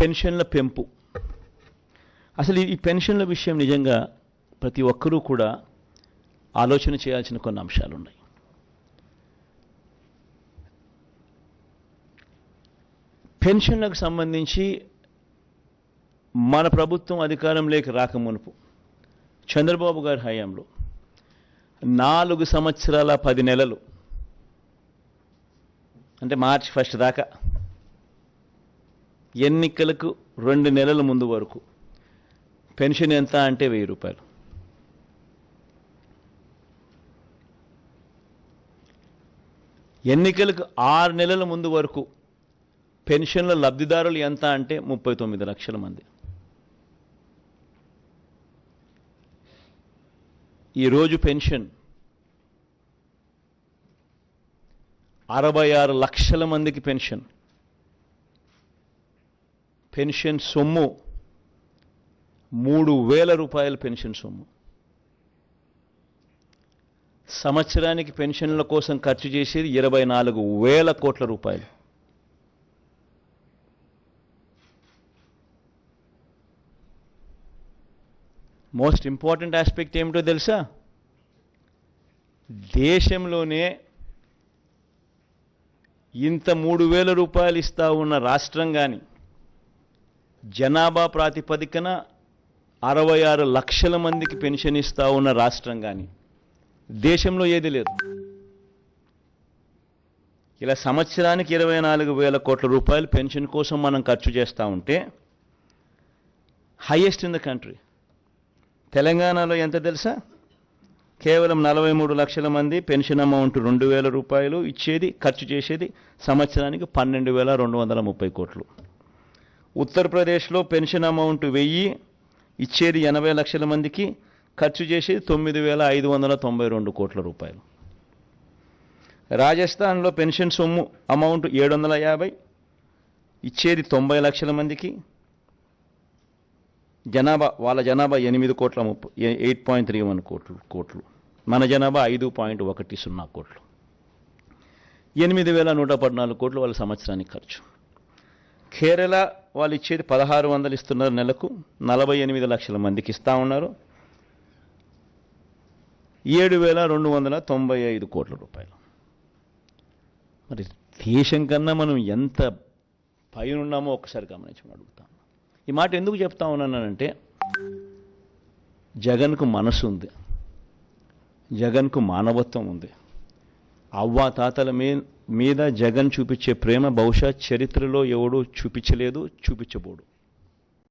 పెన్షన్ల పెంపు. అసలు ఈ పెన్షన్ల విషయం నిజంగా ప్రతి ఒక్కరూ కూడా ఆలోచన చేయాల్సిన కొన్ని అంశాలు ఉన్నాయి పెన్షన్లకు సంబంధించి మన ప్రభుత్వం అధికారంలోకి రాకమునుపు చంద్రబాబు గారి హయాంలో నాలుగు సంవత్సరాల పది నెలలు అంటే మార్చి ఫస్ట్ దాకా ఎన్నికలకు రెండు నెలల ముందు వరకు. పెన్షన్ ఎంత అంటే వెయ్యి రూపాయలు. ఎన్నికలకు ఆరు నెలల ముందు వరకు పెన్షన్ల లబ్ధిదారులు ఎంత అంటే ముప్పై తొమ్మిది లక్షల మంది. ఈరోజు పెన్షన్ అరవై ఆరు లక్షల మందికి పెన్షన్. పెన్షన్ సొమ్ము. మూడు వేల రూపాయల పెన్షన్ సొమ్ము. సంవత్సరానికి పెన్షన్ల కోసం ఖర్చు చేసేది ఇరవై నాలుగు వేల కోట్ల రూపాయలు. మోస్ట్ ఇంపార్టెంట్ ఆస్పెక్ట్ ఏమిటో తెలుసా? దేశంలోనే ఇంత మూడు వేల రూపాయలు ఇస్తా ఉన్న రాష్ట్రం కానీ జనాభా ప్రాతిపదికన అరవై ఆరు లక్షల మందికి పెన్షన్ ఇస్తా ఉన్న రాష్ట్రం కానీ దేశంలో ఏది లేదు. ఇలా సంవత్సరానికి ఇరవై నాలుగు వేల కోట్ల రూపాయలు పెన్షన్ కోసం మనం ఖర్చు చేస్తూ ఉంటే హైయెస్ట్ ఇన్ ద కంట్రీ తెలంగాణలో ఎంత తెలుసా? కేవలం నలభై మూడు లక్షల మంది పెన్షన్ అమౌంట్ రెండు వేల రూపాయలు ఇచ్చేది ఖర్చు చేసేది సంవత్సరానికి పన్నెండు వేల రెండు వందల ముప్పై కోట్లు. ఉత్తరప్రదేశ్లో పెన్షన్ అమౌంట్ వెయ్యి ఇచ్చేది ఎనభై లక్షల మందికి ఖర్చు చేసేది తొమ్మిది వేల ఐదు వందల తొంభై రెండు కోట్ల రూపాయలు. రాజస్థాన్లో పెన్షన్ సొమ్ము అమౌంట్ ఏడు వందల యాభై ఇచ్చేది తొంభై లక్షల మందికి జనాభా వాళ్ళ జనాభా ఎనిమిది కోట్ల ముప్పై ఎయిట్ పాయింట్ త్రీ వన్ కోట్లు కోట్లు. మన జనాభా ఐదు పాయింట్ ఒకటి సున్నా కోట్లు. ఎనిమిది వేల నూట పద్నాలుగు కోట్లు వాళ్ళ సంవత్సరానికి ఖర్చు. కేరళ వాళ్ళు ఇచ్చేది పదహారు వందలు ఇస్తున్నారు నెలకు నలభై ఎనిమిది లక్షల మందికి ఇస్తా ఉన్నారు. ఏడు వేల రెండు వందల తొంభై ఐదు కోట్ల రూపాయలు. మరి దేశం కన్నా మనం ఎంత పైన ఉన్నామో ఒకసారి గమనించమని అడుగుతాం ఈ మాట ఎందుకు చెప్తా ఉన్నానంటే జగన్కు మనసు ఉంది జగన్కు మానవత్వం ఉంది. అవ్వా తాతల మీద మీద జగన్ చూపించే ప్రేమ బహుశా చరిత్రలో ఎవడూ చూపించలేదు చూపించబోడు.